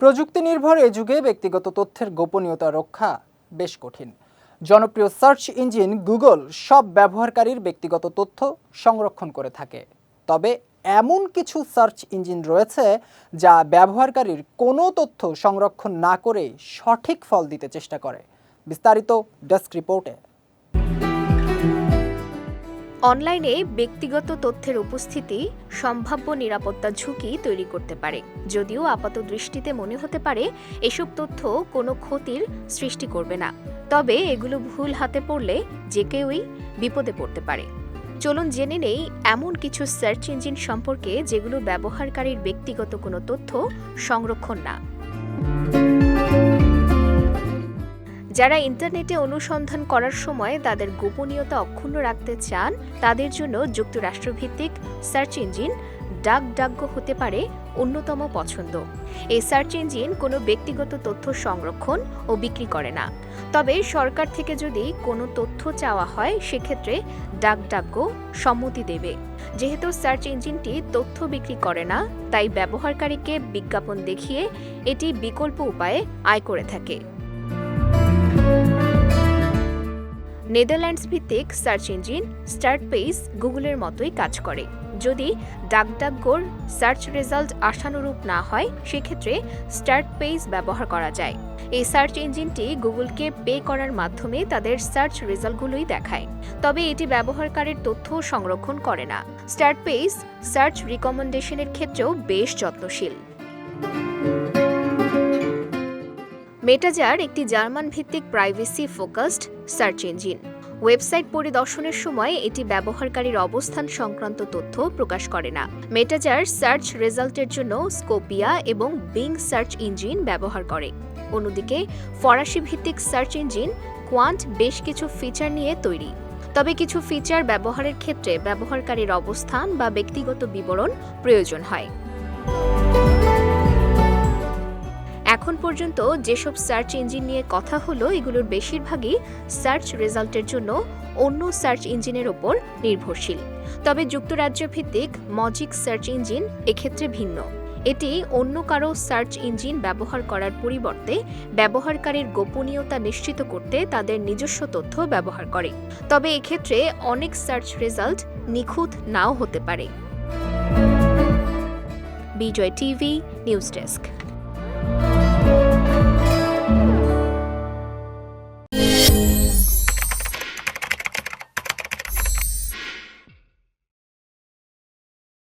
প্রযুক্তি নির্ভর এ যুগে ব্যক্তিগত তথ্যের গোপনীয়তা রক্ষা বেশ কঠিন। জনপ্রিয় সার্চ ইঞ্জিন গুগল সব ব্যবহারকারীর ব্যক্তিগত তথ্য সংরক্ষণ করে থাকে। তবে এমন কিছু সার্চ ইঞ্জিন রয়েছে যা ব্যবহারকারীর কোনো তথ্য সংরক্ষণ না করে সঠিক ফল দিতে চেষ্টা করে। বিস্তারিত ডেস্ক রিপোর্টে। অনলাইনে ব্যক্তিগত তথ্যের উপস্থিতি, সম্ভাব্য নিরাপত্তা ঝুঁকি তৈরি করতে পারে। যদিও আপাত দৃষ্টিতে মনে হতে পারে, এসব তথ্য কোনো ক্ষতির সৃষ্টি করবে না। তবে এগুলো ভুল হাতে পড়লে যে কেউই বিপদে পড়তে পারে। চলুন জেনে নেই, এমন কিছু সার্চ ইঞ্জিন সম্পর্কে যেগুলো ব্যবহারকারীর ব্যক্তিগত কোনো তথ্য সংরক্ষণ না। যারা ইন্টারনেটে অনুসন্ধান করার সময় তাদের গোপনীয়তা অক্ষুণ্ণ রাখতে চান, তাদের জন্য যুক্তরাষ্ট্রভিত্তিক সার্চ ইঞ্জিন ডাক ডাগ্য হতে পারে অন্যতম পছন্দ। এই সার্চ ইঞ্জিন কোনো ব্যক্তিগত তথ্য সংরক্ষণ ও বিক্রি করে না। তবে সরকার থেকে যদি কোনো তথ্য চাওয়া হয়, সেক্ষেত্রে ডাক ডাগ্য সম্মতি দেবে। যেহেতু সার্চ ইঞ্জিনটি তথ্য বিক্রি করে না, তাই ব্যবহারকারীকে বিজ্ঞাপন দেখিয়ে এটি বিকল্প উপায়ে আয় করে থাকে। নেদারল্যান্ডস ভিত্তিক সার্চ ইঞ্জিন স্টার্ট পেজ গুগলের মতোই কাজ করে। যদি ডাকডাকগোর সার্চ রেজাল্ট আশানুরূপ না হয়, সেক্ষেত্রে স্টার্ট পেজ ব্যবহার করা যায়। এই সার্চ ইঞ্জিনটি গুগলকে পে করার মাধ্যমে তাদের সার্চ রেজাল্টগুলোই দেখায়। তবে এটি ব্যবহারকারীর তথ্য সংরক্ষণ করে না। স্টার্ট পেজ সার্চ রিকমেন্ডেশনের ক্ষেত্রেও বেশ যত্নশীল। মেটাজার একটি জার্মান ভিত্তিক privacy focused search engine website পরিদর্শনের সময় এটি ব্যবহারকারীর অবস্থান সংক্রান্ত তথ্য প্রকাশ করে না। মেটাজার সার্চ রেজাল্টের জন্য স্কোপিয়া এবং বিং সার্চ ইঞ্জিন ব্যবহার করে। অন্যদিকে ফরাসি ভিত্তিক সার্চ ইঞ্জিন কোয়ান্ট বেশ কিছু ফিচার নিয়ে তৈরি। তবে কিছু ফিচার ব্যবহারের ক্ষেত্রে ব্যবহারকারীর অবস্থান বা ব্যক্তিগত বিবরণ প্রয়োজন হয়। এখন পর্যন্ত যেসব সার্চ ইঞ্জিন নিয়ে কথা হলো, এগুলোর বেশিরভাগই সার্চ রেজাল্টের জন্য অন্য সার্চ ইঞ্জিনের ওপর নির্ভরশীল। তবে যুক্তরাজ্য ভিত্তিক মজিক সার্চ ইঞ্জিন এক্ষেত্রে ভিন্ন। এটি অন্য কারও সার্চ ইঞ্জিন ব্যবহার করার পরিবর্তে ব্যবহারকারীর গোপনীয়তা নিশ্চিত করতে তাদের নিজস্ব তথ্য ব্যবহার করে। তবে এক্ষেত্রে অনেক সার্চ রেজাল্ট নিখুঁত নাও হতে পারে। Bijoy TV, news desk.